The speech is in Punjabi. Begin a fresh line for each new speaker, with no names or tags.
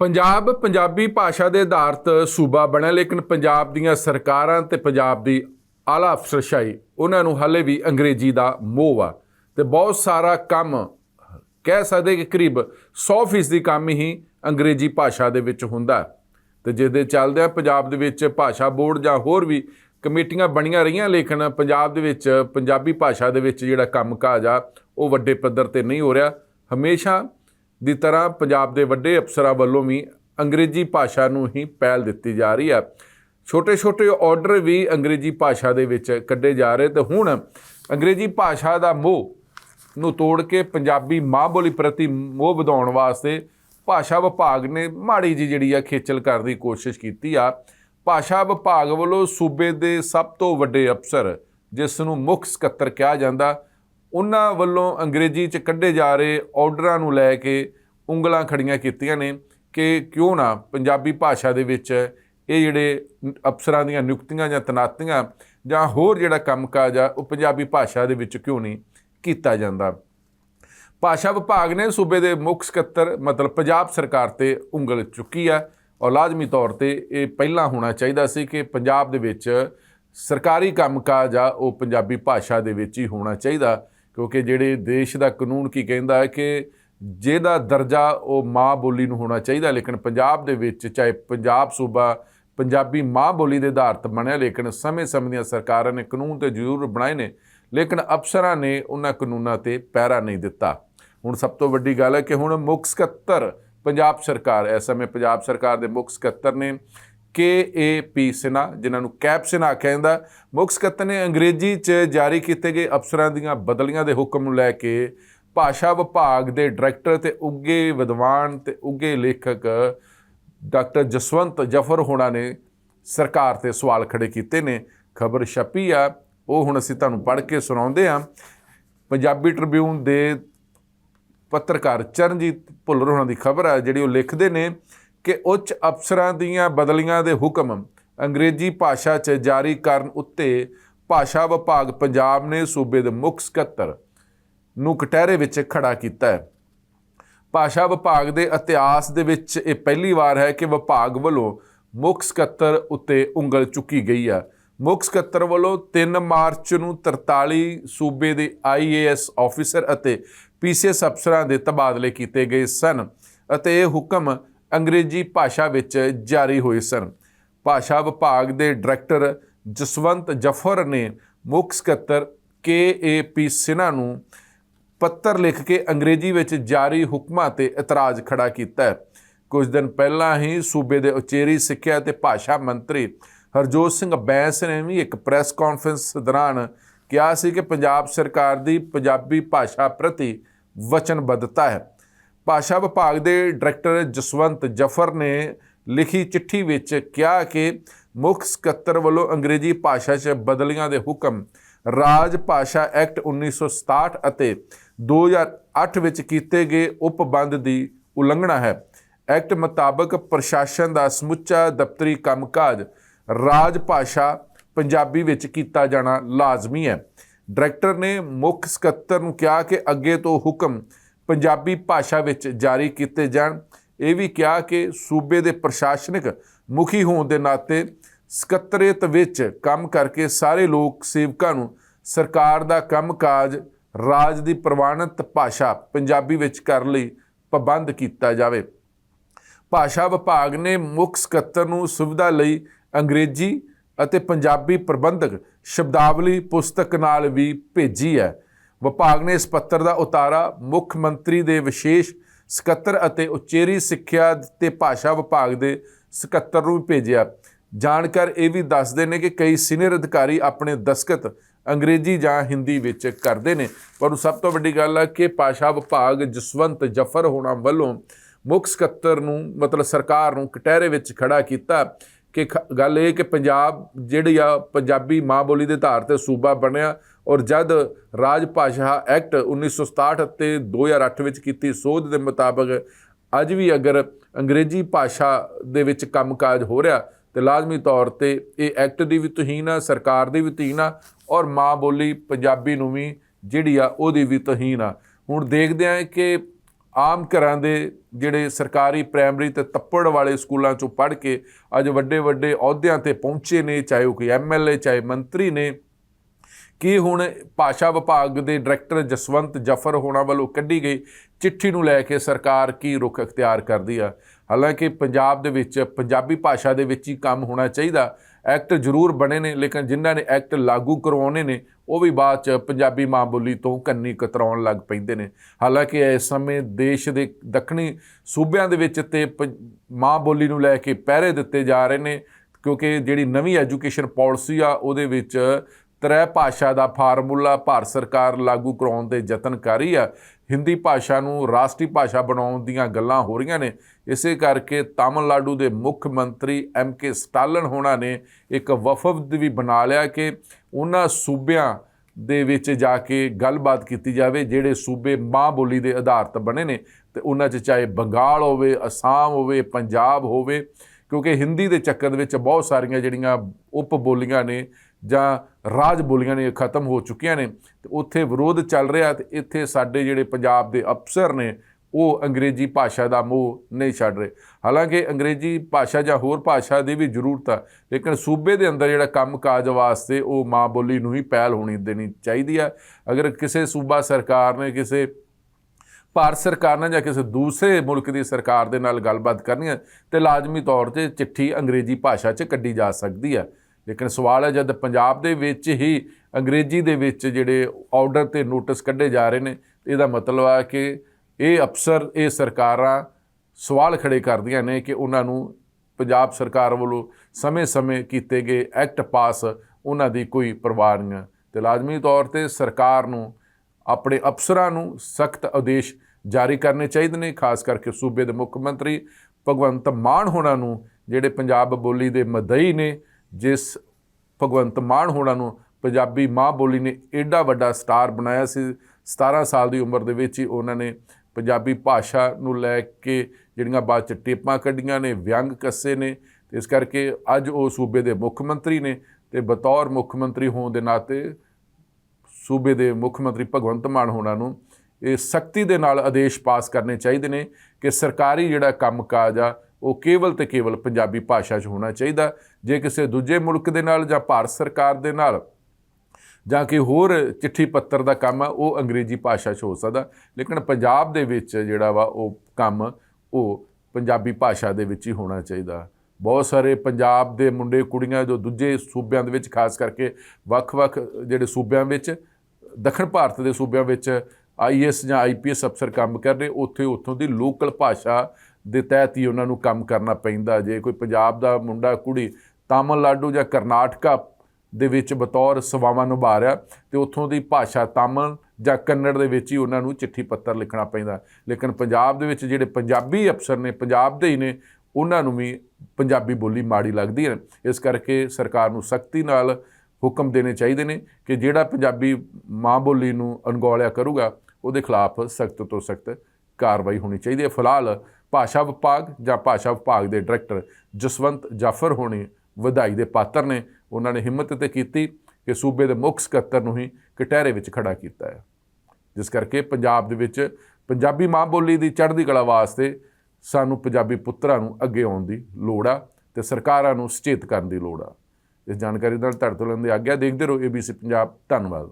ਪੰਜਾਬ ਪੰਜਾਬੀ ਭਾਸ਼ਾ ਦੇ ਆਧਾਰਿਤ ਸੂਬਾ ਬਣਿਆ, ਲੇਕਿਨ ਪੰਜਾਬ ਦੀਆਂ ਸਰਕਾਰਾਂ ਤੇ ਪੰਜਾਬ ਦੀ ਆਲਾ ਅਫਸਰਸ਼ਾਹੀ, ਉਹਨਾਂ ਨੂੰ ਹਾਲੇ ਵੀ ਅੰਗਰੇਜ਼ੀ ਦਾ ਮੋਹ ਆ ਤੇ ਬਹੁਤ ਸਾਰਾ ਕੰਮ ਕਹਿ ਸਕਦੇ ਕਿ ਕਰੀਬ 100% ਦੀ ਕੰਮ ਹੀ ਅੰਗਰੇਜ਼ੀ ਭਾਸ਼ਾ ਦੇ ਵਿੱਚ ਹੁੰਦਾ ਹੈ। ਤੇ ਜਿਹਦੇ ਚੱਲਦੇ ਆ ਪੰਜਾਬ ਦੇ ਵਿੱਚ ਭਾਸ਼ਾ ਬੋਰਡ ਜਾਂ ਹੋਰ ਵੀ ਕਮੇਟੀਆਂ ਬਣੀਆਂ ਰਹੀਆਂ, ਲੇਕਿਨ ਪੰਜਾਬ ਦੇ ਵਿੱਚ ਪੰਜਾਬੀ ਭਾਸ਼ਾ ਦੇ ਵਿੱਚ ਜਿਹੜਾ ਕੰਮਕਾਜ ਆ, ਉਹ ਵੱਡੇ ਪੱਧਰ ਤੇ ਨਹੀਂ ਹੋ ਰਿਹਾ ਹਮੇਸ਼ਾ ਦੀ ਤਰ੍ਹਾਂ ਪੰਜਾਬ ਦੇ ਵੱਡੇ ਅਫਸਰਾਂ ਵੱਲੋਂ ਵੀ ਅੰਗਰੇਜ਼ੀ ਭਾਸ਼ਾ ਨੂੰ ਹੀ ਪਹਿਲ ਦਿੱਤੀ ਜਾ ਰਹੀ ਹੈ। ਛੋਟੇ-ਛੋਟੇ ਆਰਡਰ ਵੀ ਅੰਗਰੇਜ਼ੀ ਭਾਸ਼ਾ ਦੇ ਵਿੱਚ ਕੱਢੇ ਜਾ ਰਹੇ ਤੇ ਹੁਣ ਅੰਗਰੇਜ਼ੀ ਭਾਸ਼ਾ ਦਾ ਮੋਹ ਨੂੰ ਤੋੜ ਕੇ ਪੰਜਾਬੀ ਮਾਂ ਬੋਲੀ ਪ੍ਰਤੀ ਮੋਹ ਵਧਾਉਣ ਵਾਸਤੇ ਭਾਸ਼ਾ ਵਿਭਾਗ ਨੇ ਮਾੜੀ ਜੀ ਜਿਹੜੀ ਆ ਖੇਚਲ ਕਰਨ ਦੀ ਕੋਸ਼ਿਸ਼ ਕੀਤੀ ਆ। ਭਾਸ਼ਾ ਵਿਭਾਗ ਵੱਲੋਂ ਸੂਬੇ ਦੇ ਸਭ ਤੋਂ ਵੱਡੇ ਅਫਸਰ, ਜਿਸ ਨੂੰ ਮੁੱਖ ਸਕੱਤਰ ਕਿਹਾ ਜਾਂਦਾ ਉਹਨਾਂ ਵੱਲੋਂ ਅੰਗਰੇਜ਼ੀ 'ਚ ਕੱਢੇ ਜਾ ਰਹੇ ਆਰਡਰਾਂ ਨੂੰ ਲੈ ਕੇ ਉਂਗਲਾਂ ਖੜੀਆਂ ਕੀਤੀਆਂ ਨੇ ਕਿ ਕਿਉਂ ਨਾ ਪੰਜਾਬੀ ਭਾਸ਼ਾ ਦੇ ਵਿੱਚ ਇਹ ਜਿਹੜੇ ਅਫਸਰਾਂ ਦੀਆਂ ਨਿਯੁਕਤੀਆਂ ਜਾਂ ਤਨਾਤੀਆਂ ਜਾਂ ਹੋਰ ਜਿਹੜਾ ਕੰਮਕਾਜ ਆ, ਉਹ ਪੰਜਾਬੀ ਭਾਸ਼ਾ ਦੇ ਵਿੱਚ ਕਿਉਂ ਨਹੀਂ ਕੀਤਾ ਜਾਂਦਾ? ਭਾਸ਼ਾ ਵਿਭਾਗ ਨੇ ਸੂਬੇ ਦੇ ਮੁੱਖ ਸਕੱਤਰ, ਮਤਲਬ ਪੰਜਾਬ ਸਰਕਾਰ ਤੇ ਉਂਗਲ ਚੁੱਕੀ ਆ। ਔਰ ਲਾਜ਼ਮੀ ਤੌਰ ਤੇ ਇਹ ਪਹਿਲਾਂ ਹੋਣਾ ਚਾਹੀਦਾ ਸੀ ਕਿ ਪੰਜਾਬ ਦੇ ਵਿੱਚ ਸਰਕਾਰੀ ਕੰਮਕਾਜ ਆ, ਉਹ ਪੰਜਾਬੀ ਭਾਸ਼ਾ ਦੇ ਵਿੱਚ ਹੀ ਹੋਣਾ ਚਾਹੀਦਾ। ਕਿਉਂਕਿ ਜਿਹੜੇ ਦੇਸ਼ ਦਾ ਕਾਨੂੰਨ ਕੀ ਕਹਿੰਦਾ ਹੈ ਕਿ ਜਿਹਦਾ ਦਰਜਾ ਉਹ ਮਾਂ ਬੋਲੀ ਨੂੰ ਹੋਣਾ ਚਾਹੀਦਾ, ਲੇਕਿਨ ਪੰਜਾਬ ਦੇ ਵਿੱਚ ਚਾਹੇ ਪੰਜਾਬ ਸੂਬਾ, ਪੰਜਾਬੀ ਮਾਂ ਬੋਲੀ ਦੇ ਆਧਾਰਿਤ ਬਣਿਆ, ਲੇਕਿਨ ਸਮੇਂ-ਸਮੇਂ ਦੀਆਂ ਸਰਕਾਰਾਂ ਨੇ ਕਾਨੂੰਨ ਤੇ ਜ਼ਰੂਰ ਬਣਾਏ ਨੇ, ਲੇਕਿਨ ਅਫਸਰਾਂ ਨੇ ਉਹਨਾਂ ਕਾਨੂੰਨਾਂ ਤੇ ਪਹਿਰਾ ਨਹੀਂ ਦਿੱਤਾ। ਹੁਣ ਸਭ ਤੋਂ ਵੱਡੀ ਗੱਲ ਹੈ ਕਿ ਹੁਣ ਮੁੱਖ ਸਕੱਤਰ ਪੰਜਾਬ ਸਰਕਾਰ, ਇਸ ਸਮੇਂ ਪੰਜਾਬ ਸਰਕਾਰ ਦੇ ਮੁੱਖ ਸਕੱਤਰ ਨੇ ਕੇ ਏ ਪੀ ਸਿਨਾ, ਜਿਨ੍ਹਾਂ ਨੂੰ ਕੈਪ ਸਿਨਾ ਆਖਿਆ ਜਾਂਦਾ। ਮੁੱਖ ਸਕੱਤਰ ਨੇ ਅੰਗਰੇਜ਼ੀ 'ਚ ਜਾਰੀ ਕੀਤੇ ਗਏ ਅਫਸਰਾਂ ਦੀਆਂ ਬਦਲੀਆਂ ਦੇ ਹੁਕਮ ਨੂੰ ਲੈ ਕੇ ਭਾਸ਼ਾ ਵਿਭਾਗ ਦੇ ਡਾਇਰੈਕਟਰ ਤੇ ਉੱਗੇ ਵਿਦਵਾਨ ਤੇ ਉੱਗੇ ਲੇਖਕ ਡਾਕਟਰ ਜਸਵੰਤ ਜਫਰ ਹੋਣਾ ਨੇ ਸਰਕਾਰ ਤੇ ਸਵਾਲ ਖੜੇ ਕੀਤੇ ਨੇ। ਖਬਰ ਛਪੀ ਆ, ਉਹ ਹੁਣ ਅਸੀਂ ਤੁਹਾਨੂੰ ਪੜ੍ਹ ਕੇ ਸੁਣਾਉਂਦੇ ਆ ਪੰਜਾਬੀ ਟ੍ਰਿਬਿਊਨ ਦੇ ਪੱਤਰਕਾਰ ਚਰਨਜੀਤ ਭੁੱਲਰ ਹੋਣਾ ਦੀ ਖਬਰ ਆ, ਜਿਹੜੀ ਉਹ ਲਿਖਦੇ ਨੇ ਕਿ ਉੱਚ ਅਫਸਰਾਂ ਦੀਆਂ ਬਦਲੀਆਂ ਦੇ ਹੁਕਮ ਅੰਗਰੇਜ਼ੀ ਭਾਸ਼ਾ 'ਚ ਜਾਰੀ ਕਰਨ ਉੱਤੇ ਭਾਸ਼ਾ ਵਿਭਾਗ ਪੰਜਾਬ ਨੇ ਸੂਬੇ ਦੇ ਮੁੱਖ ਸਕੱਤਰ ਨੂੰ ਕਟਹਿਰੇ ਵਿੱਚ ਖੜਾ ਕੀਤਾ ਹੈ। ਭਾਸ਼ਾ ਵਿਭਾਗ ਦੇ ਇਤਿਹਾਸ ਦੇ ਵਿੱਚ ਇਹ ਪਹਿਲੀ ਵਾਰ ਹੈ ਕਿ ਵਿਭਾਗ ਵੱਲੋਂ ਮੁੱਖ ਸਕੱਤਰ ਉੱਤੇ ਉਂਗਲ ਚੁੱਕੀ ਗਈ ਹੈ। ਮੁੱਖ ਸਕੱਤਰ ਵੱਲੋਂ 3 ਮਾਰਚ ਨੂੰ 43 ਸੂਬੇ ਦੇ ਆਈਏਐਸ ਆਫੀਸਰ ਅਤੇ ਪੀਸੀਐਸ ਅਫਸਰਾਂ ਦੇ ਤਬਾਦਲੇ ਕੀਤੇ ਗਏ ਸਨ ਅਤੇ ਇਹ ਹੁਕਮ ਅੰਗਰੇਜ਼ੀ ਭਾਸ਼ਾ ਵਿੱਚ ਜਾਰੀ ਹੋਏ ਸਨ। ਭਾਸ਼ਾ ਵਿਭਾਗ ਦੇ ਡਾਇਰੈਕਟਰ ਜਸਵੰਤ ਜਫਰ ਨੇ ਮੁੱਖ ਸਕੱਤਰ ਕੇ ਏ ਪੀ ਸਿਨਾ ਨੂੰ ਪੱਤਰ ਲਿਖ ਕੇ ਅੰਗਰੇਜ਼ੀ ਵਿੱਚ ਜਾਰੀ ਹੁਕਮਾਂ ਤੇ ਇਤਰਾਜ਼ ਖੜਾ ਕੀਤਾ ਕੁਝ ਦਿਨ ਪਹਿਲਾਂ ਹੀ ਸੂਬੇ ਦੇ ਉਚੇਰੀ ਸਿੱਖਿਆ ਤੇ ਭਾਸ਼ਾ ਮੰਤਰੀ ਹਰਜੋਤ ਸਿੰਘ ਬੈਂਸ ਨੇ ਵੀ ਇੱਕ ਪ੍ਰੈਸ ਕਾਨਫਰੰਸ ਦੌਰਾਨ ਕਿਹਾ ਸੀ ਕਿ ਪੰਜਾਬ ਸਰਕਾਰ ਦੀ ਪੰਜਾਬੀ ਭਾਸ਼ਾ ਪ੍ਰਤੀ ਵਚਨਬੱਧਤਾ ਹੈ। ਭਾਸ਼ਾ ਵਿਭਾਗ ਦੇ ਡਾਇਰੈਕਟਰ ਜਸਵੰਤ ਜਫਰ ਨੇ ਲਿਖੀ ਚਿੱਠੀ ਵਿੱਚ ਕਿਹਾ ਕਿ ਮੁੱਖ ਸਕੱਤਰ ਵੱਲੋਂ ਅੰਗਰੇਜ਼ੀ ਭਾਸ਼ਾ 'ਚ ਬਦਲੀਆਂ ਦੇ ਹੁਕਮ ਰਾਜ ਭਾਸ਼ਾ ਐਕਟ 1967 ਅਤੇ 2008 ਵਿੱਚ ਕੀਤੇ ਗਏ ਉਪਬੰਧ ਦੀ ਉਲੰਘਣਾ ਹੈ। ਐਕਟ ਮੁਤਾਬਕ ਪ੍ਰਸ਼ਾਸਨ ਦਾ ਸਮੁੱਚਾ ਦਫ਼ਤਰੀ ਕੰਮਕਾਜ ਰਾਜ ਭਾਸ਼ਾ ਪੰਜਾਬੀ ਵਿੱਚ ਕੀਤਾ ਜਾਣਾ ਲਾਜ਼ਮੀ ਹੈ। ਡਾਇਰੈਕਟਰ ਨੇ ਮੁੱਖ ਸਕੱਤਰ ਨੂੰ ਕਿਹਾ ਕਿ ਅੱਗੇ ਤੋਂ ਹੁਕਮ ਪੰਜਾਬੀ ਭਾਸ਼ਾ ਵਿੱਚ ਜਾਰੀ ਕੀਤੇ ਜਾਣ। ਇਹ ਵੀ ਕਿਹਾ ਕਿ ਸੂਬੇ ਦੇ ਪ੍ਰਸ਼ਾਸਨਿਕ ਮੁਖੀ ਹੋਣ ਦੇ ਨਾਤੇ ਸਕੱਤਰੇਤ ਵਿੱਚ ਕੰਮ ਕਰਕੇ ਸਾਰੇ ਲੋਕ ਸੇਵਕਾਂ ਨੂੰ ਸਰਕਾਰ ਦਾ ਕੰਮਕਾਜ, ਰਾਜ ਦੀ ਪ੍ਰਵਾਨਿਤ ਭਾਸ਼ਾ ਪੰਜਾਬੀ ਵਿੱਚ ਕਰਨ ਲਈ ਪਾਬੰਦ ਕੀਤਾ ਜਾਵੇ। ਭਾਸ਼ਾ ਵਿਭਾਗ ਨੇ ਮੁੱਖ ਸਕੱਤਰ ਨੂੰ ਸੁਵਿਧਾ ਲਈ ਅੰਗਰੇਜ਼ੀ ਅਤੇ ਪੰਜਾਬੀ ਪ੍ਰਬੰਧਕ ਸ਼ਬਦਾਵਲੀ ਪੁਸਤਕ ਨਾਲ ਵੀ ਭੇਜੀ ਹੈ। ਵਿਭਾਗ ਨੇ ਇਸ ਪੱਤਰ ਦਾ ਉਤਾਰਾ ਮੁੱਖ ਮੰਤਰੀ ਦੇ ਵਿਸ਼ੇਸ਼ ਸਕੱਤਰ ਅਤੇ ਉਚੇਰੀ ਸਿੱਖਿਆ ਤੇ ਭਾਸ਼ਾ ਵਿਭਾਗ ਦੇ ਸਕੱਤਰ ਨੂੰ ਭੇਜਿਆ। ਜਾਣਕਾਰ ਇਹ ਵੀ ਦੱਸਦੇ ਨੇ ਕਿ ਕਈ ਸੀਨੀਅਰ ਅਧਿਕਾਰੀ ਆਪਣੇ ਦਸਖਤ ਅੰਗਰੇਜ਼ੀ ਜਾਂ ਹਿੰਦੀ ਵਿੱਚ ਕਰਦੇ ਨੇ। ਪਰ ਸਭ ਤੋਂ ਵੱਡੀ ਗੱਲ ਹੈ ਕਿ ਭਾਸ਼ਾ ਵਿਭਾਗ ਜਸਵੰਤ ਜਫਰ ਹੋਣਾ ਵੱਲੋਂ ਮੁੱਖ ਸਕੱਤਰ ਨੂੰ, ਮਤਲਬ ਸਰਕਾਰ ਨੂੰ ਕਟਹਿਰੇ ਵਿੱਚ ਖੜਾ ਕੀਤਾ। ਕਿ ਖ- ਗੱਲ ਇਹ ਕਿ ਪੰਜਾਬ ਜਿਹੜੀ ਆ ਪੰਜਾਬੀ ਮਾਂ ਬੋਲੀ ਦੇ ਆਧਾਰ ਤੇ ਸੂਬਾ ਬਣਿਆ ਔਰ ਜਦ ਰਾਜ ਭਾਸ਼ਾ ਐਕਟ 1967 ਅਤੇ 2008 ਵਿੱਚ ਕੀਤੀ ਸੋਧ ਦੇ ਮੁਤਾਬਕ ਅੱਜ ਵੀ ਅਗਰ ਅੰਗਰੇਜ਼ੀ ਭਾਸ਼ਾ ਦੇ ਵਿੱਚ ਕੰਮਕਾਜ ਹੋ ਰਿਹਾ ਤੇ ਲਾਜ਼ਮੀ ਤੌਰ ਤੇ ਇਹ ਐਕਟ ਦੀ ਵੀ ਤੋਹੀਨ ਆ, ਸਰਕਾਰ ਦੀ ਵੀ ਤਹੀਨ ਆ ਔਰ ਮਾਂ ਬੋਲੀ ਪੰਜਾਬੀ ਨੂੰ ਵੀ ਜਿਹੜੀ ਆ ਉਹਦੀ ਵੀ ਤੋਹੀਨ ਆ। ਹੁਣ ਦੇਖਦੇ ਆ ਕਿ ਆਮ ਘਰਾਂ ਦੇ ਜਿਹੜੇ ਸਰਕਾਰੀ ਪ੍ਰਾਇਮਰੀ ਤੇ ਤੱਪੜ ਵਾਲੇ ਸਕੂਲਾਂ ਚੋਂ ਪੜ੍ਹ ਕੇ ਅੱਜ ਵੱਡੇ ਵੱਡੇ ਅਹੁਦਿਆਂ ਤੇ ਪਹੁੰਚੇ ਨੇ, ਚਾਹੇ ਉਹ ਕੋਈ ਐਮਐਲਏ ਚਾਹੇ ਮੰਤਰੀ ਨੇ। ਕੀ ਹੁਣ ਭਾਸ਼ਾ ਵਿਭਾਗ ਦੇ ਡਾਇਰੈਕਟਰ ਜਸਵੰਤ ਜਫਰ ਹੋਣਾ ਵੱਲੋਂ ਕੱਢੀ ਗਈ ਚਿੱਠੀ ਨੂੰ ਲੈ ਕੇ ਸਰਕਾਰ ਕੀ ਰੁਖ ਅਖਤਿਆਰ ਕਰਦੀ ਆ? ਹਾਲਾਂਕਿ ਪੰਜਾਬ ਦੇ ਵਿੱਚ ਪੰਜਾਬੀ ਭਾਸ਼ਾ ਦੇ ਵਿੱਚ ਹੀ ਕੰਮ ਹੋਣਾ ਚਾਹੀਦਾ। ਐਕਟ ਜ਼ਰੂਰ ਬਣੇ ਨੇ, ਲੇਕਿਨ ਜਿਨ੍ਹਾਂ ਨੇ ਐਕਟ ਲਾਗੂ ਕਰਵਾਉਣੇ ਨੇ, ਉਹ ਵੀ ਬਾਅਦ ਚ ਪੰਜਾਬੀ ਮਾਂ ਬੋਲੀ ਤੋਂ ਕੰਨੀ ਕਤਰਾਉਣ ਲੱਗ ਪੈਂਦੇ ਨੇ। ਹਾਲਾਂਕਿ ਇਸ ਸਮੇਂ ਦੇਸ਼ ਦੇ ਦੱਖਣੀ ਸੂਬਿਆਂ ਦੇ ਵਿੱਚ ਤੇ ਪ- ਮਾਂ ਬੋਲੀ ਨੂੰ ਲੈ ਕੇ ਪਹਿਰੇ ਦਿੱਤੇ ਜਾ ਰਹੇ ਨੇ, ਕਿਉਂਕਿ ਜਿਹੜੀ ਨਵੀਂ ਐਜੂਕੇਸ਼ਨ ਪਾਲਿਸੀ ਆ, ਉਹਦੇ ਵਿੱਚ ਤ੍ਰੈ ਭਾਸ਼ਾ ਦਾ ਫਾਰਮੂਲਾ ਭਾਰਤ ਸਰਕਾਰ ਲਾਗੂ ਕਰਾਉਣ ਦੇ ਯਤਨ ਕਰ ਰਹੀ ਆ ਹਿੰਦੀ ਭਾਸ਼ਾ ਨੂੰ ਰਾਸ਼ਟਰੀ ਭਾਸ਼ਾ ਬਣਾਉਣ ਦੀਆਂ ਗੱਲਾਂ ਹੋ ਰਹੀਆਂ ਨੇ। ਇਸੇ ਕਰਕੇ ਤਾਮਿਲਨਾਡੂ ਦੇ ਮੁੱਖ ਮੰਤਰੀ ਐਮ ਕੇ ਸਟਾਲਨ ਹੋਣਾ ਨੇ ਇੱਕ ਵਫਦ ਵੀ ਬਣਾ ਲਿਆ ਕਿ ਉਹਨਾਂ ਸੂਬਿਆਂ ਦੇ ਵਿੱਚ ਜਾ ਕੇ ਗੱਲਬਾਤ ਕੀਤੀ ਜਾਵੇ, ਜਿਹੜੇ ਸੂਬੇ ਮਾਂ ਬੋਲੀ ਦੇ ਆਧਾਰਤ ਬਣੇ ਨੇ ਤੇ ਉਹਨਾਂ 'ਚ ਚਾਹੇ ਬੰਗਾਲ ਹੋਵੇ, ਅਸਾਮ ਹੋਵੇ, ਪੰਜਾਬ ਹੋਵੇ, ਕਿਉਂਕਿ ਹਿੰਦੀ ਦੇ ਚੱਕਰ ਦੇ ਵਿੱਚ ਬਹੁਤ ਸਾਰੀਆਂ ਜਿਹੜੀਆਂ ਉਪ ਬੋਲੀਆਂ ਨੇ ਜਾਂ ਰਾਜ ਬੋਲੀਆਂ ਨੇ ਖਤਮ ਹੋ ਚੁੱਕੀਆਂ ਨੇ, ਤੇ ਉੱਥੇ ਵਿਰੋਧ ਚੱਲ ਰਿਹਾ ਤੇ ਇੱਥੇ ਸਾਡੇ ਜਿਹੜੇ ਪੰਜਾਬ ਦੇ ਅਫਸਰ ਨੇ, ਉਹ ਅੰਗਰੇਜ਼ੀ ਭਾਸ਼ਾ ਦਾ ਮੋਹ ਨਹੀਂ ਛੱਡ ਰਹੇ। ਹਾਲਾਂਕਿ ਅੰਗਰੇਜ਼ੀ ਭਾਸ਼ਾ ਜਾਂ ਹੋਰ ਭਾਸ਼ਾ ਦੀ ਵੀ ਜ਼ਰੂਰਤ ਆ, ਲੇਕਿਨ ਸੂਬੇ ਦੇ ਅੰਦਰ ਜਿਹੜਾ ਕੰਮਕਾਜ ਵਾਸਤੇ ਉਹ ਮਾਂ ਬੋਲੀ ਨੂੰ ਹੀ ਪਹਿਲ ਹੋਣੀ ਦੇਣੀ ਚਾਹੀਦੀ ਆ। ਅਗਰ ਕਿਸੇ ਸੂਬਾ ਸਰਕਾਰ ਨੇ, ਕਿਸੇ ਭਾਰਤ ਸਰਕਾਰ ਨਾਲ ਜਾਂ ਕਿਸੇ ਦੂਸਰੇ ਮੁਲਕ ਦੀ ਸਰਕਾਰ ਦੇ ਨਾਲ ਗੱਲਬਾਤ ਕਰਨੀ ਹੈ ਤੇ ਲਾਜ਼ਮੀ ਤੌਰ ਤੇ ਚਿੱਠੀ ਅੰਗਰੇਜ਼ੀ ਭਾਸ਼ਾ 'ਚ ਕੱਢੀ ਜਾ ਸਕਦੀ ਹੈ ਲੇਕਿਨ ਸਵਾਲ ਹੈ, ਜਦ ਪੰਜਾਬ ਦੇ ਵਿੱਚ ਹੀ ਅੰਗਰੇਜ਼ੀ ਦੇ ਵਿੱਚ ਜਿਹੜੇ ਆਰਡਰ ਤੇ ਨੋਟਿਸ ਕੱਢੇ ਜਾ ਰਹੇ ਨੇ ਇਹਦਾ ਮਤਲਬ ਆ ਕਿ ਇਹ ਅਫਸਰ, ਇਹ ਸਰਕਾਰਾਂ ਸਵਾਲ ਖੜੇ ਕਰਦੀਆਂ ਨੇ ਕਿ ਉਹਨਾਂ ਨੂੰ ਪੰਜਾਬ ਸਰਕਾਰ ਵੱਲੋਂ ਸਮੇਂ-ਸਮੇਂ ਕੀਤੇ ਗਏ ਐਕਟ ਪਾਸ ਉਹਨਾਂ ਦੀ ਕੋਈ ਪਰਵਾਹ ਨਹੀਂ ਹੈ ਤੇ ਲਾਜ਼ਮੀ ਤੌਰ ਤੇ ਸਰਕਾਰ ਨੂੰ, ਆਪਣੇ ਅਫਸਰਾਂ ਨੂੰ ਸਖਤ ਆਦੇਸ਼ ਜਾਰੀ ਕਰਨੇ ਚਾਹੀਦੇ ਨੇ, ਖਾਸ ਕਰਕੇ ਸੂਬੇ ਦੇ ਮੁੱਖ ਮੰਤਰੀ ਭਗਵੰਤ ਮਾਨ ਹੋਣਾ ਨੂੰ, ਜਿਹੜੇ ਪੰਜਾਬ ਬੋਲੀ ਦੇ ਮਦਈ ਨੇ ਜਿਸ ਭਗਵੰਤ ਮਾਨ ਹੋਣਾ ਨੂੰ ਪੰਜਾਬੀ ਮਾਂ ਬੋਲੀ ਨੇ ਐਡਾ ਵੱਡਾ ਸਟਾਰ ਬਣਾਇਆ ਸੀ 17 ਸਾਲ ਦੀ ਉਮਰ ਦੇ ਵਿੱਚ ਹੀ ਉਹਨਾਂ ਨੇ ਪੰਜਾਬੀ ਭਾਸ਼ਾ ਨੂੰ ਲੈ ਕੇ ਜਿਹੜੀਆਂ ਬਾਅਦ ਚ ਟੇਪਾਂ ਕੱਢੀਆਂ ਨੇ, ਵਿਅੰਗ ਕੱਸੇ ਨੇ, ਤੇ ਇਸ ਕਰਕੇ ਅੱਜ ਉਹ ਸੂਬੇ ਦੇ ਮੁੱਖ ਮੰਤਰੀ ਨੇ ਤੇ ਬਤੌਰ ਮੁੱਖ ਮੰਤਰੀ ਹੋਣ ਦੇ ਨਾਤੇ ਸੂਬੇ ਦੇ ਮੁੱਖ ਮੰਤਰੀ ਭਗਵੰਤ ਮਾਨ ਹੋਣਾ ਨੂੰ ਇਹ ਸਖਤੀ ਦੇ ਨਾਲ ਆਦੇਸ਼ ਪਾਸ ਕਰਨੇ ਚਾਹੀਦੇ ਨੇ ਕਿ ਸਰਕਾਰੀ ਜਿਹੜਾ ਕੰਮਕਾਜ ਆ ਉਹ ਕੇਵਲ ਤੇ ਕੇਵਲ ਪੰਜਾਬੀ ਭਾਸ਼ਾ 'ਚ ਹੋਣਾ ਚਾਹੀਦਾ। ਜੇ ਕਿਸੇ ਦੂਜੇ ਮੁਲਕ ਦੇ ਨਾਲ ਜਾਂ ਭਾਰਤ ਸਰਕਾਰ ਦੇ ਨਾਲ ਜਾਂ ਕਿ ਹੋਰ ਚਿੱਠੀ ਪੱਤਰ ਦਾ ਕੰਮ ਆ, ਉਹ ਅੰਗਰੇਜ਼ੀ ਭਾਸ਼ਾ 'ਚ ਹੋ ਸਕਦਾ। ਲੇਕਿਨ ਪੰਜਾਬ ਦੇ ਵਿੱਚ ਜਿਹੜਾ ਵਾ ਉਹ ਕੰਮ, ਉਹ ਪੰਜਾਬੀ ਭਾਸ਼ਾ ਦੇ ਵਿੱਚ ਹੀ ਹੋਣਾ ਚਾਹੀਦਾ। ਬਹੁਤ ਸਾਰੇ ਪੰਜਾਬ ਦੇ ਮੁੰਡੇ, ਕੁੜੀਆਂ ਜੋ ਦੂਜੇ ਸੂਬਿਆਂ ਦੇ ਵਿੱਚ, ਖਾਸ ਕਰਕੇ ਵੱਖ-ਵੱਖ ਜਿਹੜੇ ਸੂਬਿਆਂ ਵਿੱਚ, ਦੱਖਣ ਭਾਰਤ ਦੇ ਸੂਬਿਆਂ ਵਿੱਚ ਆਈਐਸ ਜਾਂ ਆਈਪੀਐਸ ਅਫਸਰ ਕੰਮ ਕਰ ਰਹੇ, ਉੱਥੇ ਉੱਥੋਂ ਦੀ ਲੋਕਲ ਭਾਸ਼ਾ ਦੇ ਤਹਿਤ ਹੀ ਉਹਨਾਂ ਨੂੰ ਕੰਮ ਕਰਨਾ ਪੈਂਦਾ। ਜੇ ਕੋਈ ਪੰਜਾਬ ਦਾ ਮੁੰਡਾ, ਕੁੜੀ ਤਾਮਿਲਨਾਡੂ ਜਾਂ ਕਰਨਾਟਕਾ ਦੇ ਵਿੱਚ ਬਤੌਰ ਸੇਵਾਵਾਂ ਨਿਭਾ ਰਿਹਾ ਤੇ ਉੱਥੋਂ ਦੀ ਭਾਸ਼ਾ ਤਾਮਿਲ ਜਾਂ ਕੰਨੜ ਦੇ ਵਿੱਚ ਹੀ ਉਹਨਾਂ ਨੂੰ ਚਿੱਠੀ ਪੱਤਰ ਲਿਖਣਾ ਪੈਂਦਾ। ਲੇਕਿਨ ਪੰਜਾਬ ਦੇ ਵਿੱਚ ਜਿਹੜੇ ਪੰਜਾਬੀ ਅਫਸਰ ਨੇ, ਪੰਜਾਬ ਦੇ ਹੀ ਨੇ, ਉਹਨਾਂ ਨੂੰ ਵੀ ਪੰਜਾਬੀ ਬੋਲੀ ਮਾੜੀ ਲੱਗਦੀ ਹੈ। ਇਸ ਕਰਕੇ ਸਰਕਾਰ ਨੂੰ ਸਖਤੀ ਨਾਲ ਹੁਕਮ ਦੇਣੇ ਚਾਹੀਦੇ ਨੇ ਕਿ ਜਿਹੜਾ ਪੰਜਾਬੀ ਮਾਂ ਬੋਲੀ ਨੂੰ ਅਣਗੌਲਿਆ ਕਰੂਗਾ, ਉਹਦੇ ਖਿਲਾਫ ਸਖਤ ਤੋਂ ਸਖਤ ਕਾਰਵਾਈ ਹੋਣੀ ਚਾਹੀਦੀ ਹੈ। ਫਿਲਹਾਲ ਭਾਸ਼ਾ ਵਿਭਾਗ ਜਾਂ ਭਾਸ਼ਾ ਵਿਭਾਗ ਦੇ ਡਾਇਰੈਕਟਰ ਜਸਵੰਤ ਜਾਫਰ ਹੋਣੀ ਵਧਾਈ ਦੇ ਪਾਤਰ ਨੇ। ਉਹਨਾਂ ਨੇ ਹਿੰਮਤ ਤੇ ਕੀਤੀ ਕਿ ਸੂਬੇ ਦੇ ਮੁੱਖ ਸਕੱਤਰ ਨੂੰ ਹੀ ਕਟਹਿਰੇ ਵਿੱਚ ਖੜਾ ਕੀਤਾ ਹੈ। ਜਿਸ ਕਰਕੇ ਪੰਜਾਬ ਦੇ ਵਿੱਚ ਪੰਜਾਬੀ ਮਾਂ ਬੋਲੀ ਦੀ ਚੜ੍ਹਦੀ ਕਲਾ ਵਾਸਤੇ ਸਾਨੂੰ ਪੰਜਾਬੀ ਪੁੱਤਰਾਂ ਨੂੰ ਅੱਗੇ ਆਉਣ ਦੀ ਲੋੜ ਆ ਤੇ ਸਰਕਾਰਾਂ ਨੂੰ ਸੁਚੇਤ ਕਰਨ ਦੀ ਲੋੜ ਆ। ਇਸ ਜਾਣਕਾਰੀ ਨਾਲ ਤੁਹਾਡੇ ਤੋਂ ਲੈਣ ਦੀ ਆਗਿਆ ਦੇਖਦੇ ਰਹੋ ABC ਪੰਜਾਬ। ਧੰਨਵਾਦ।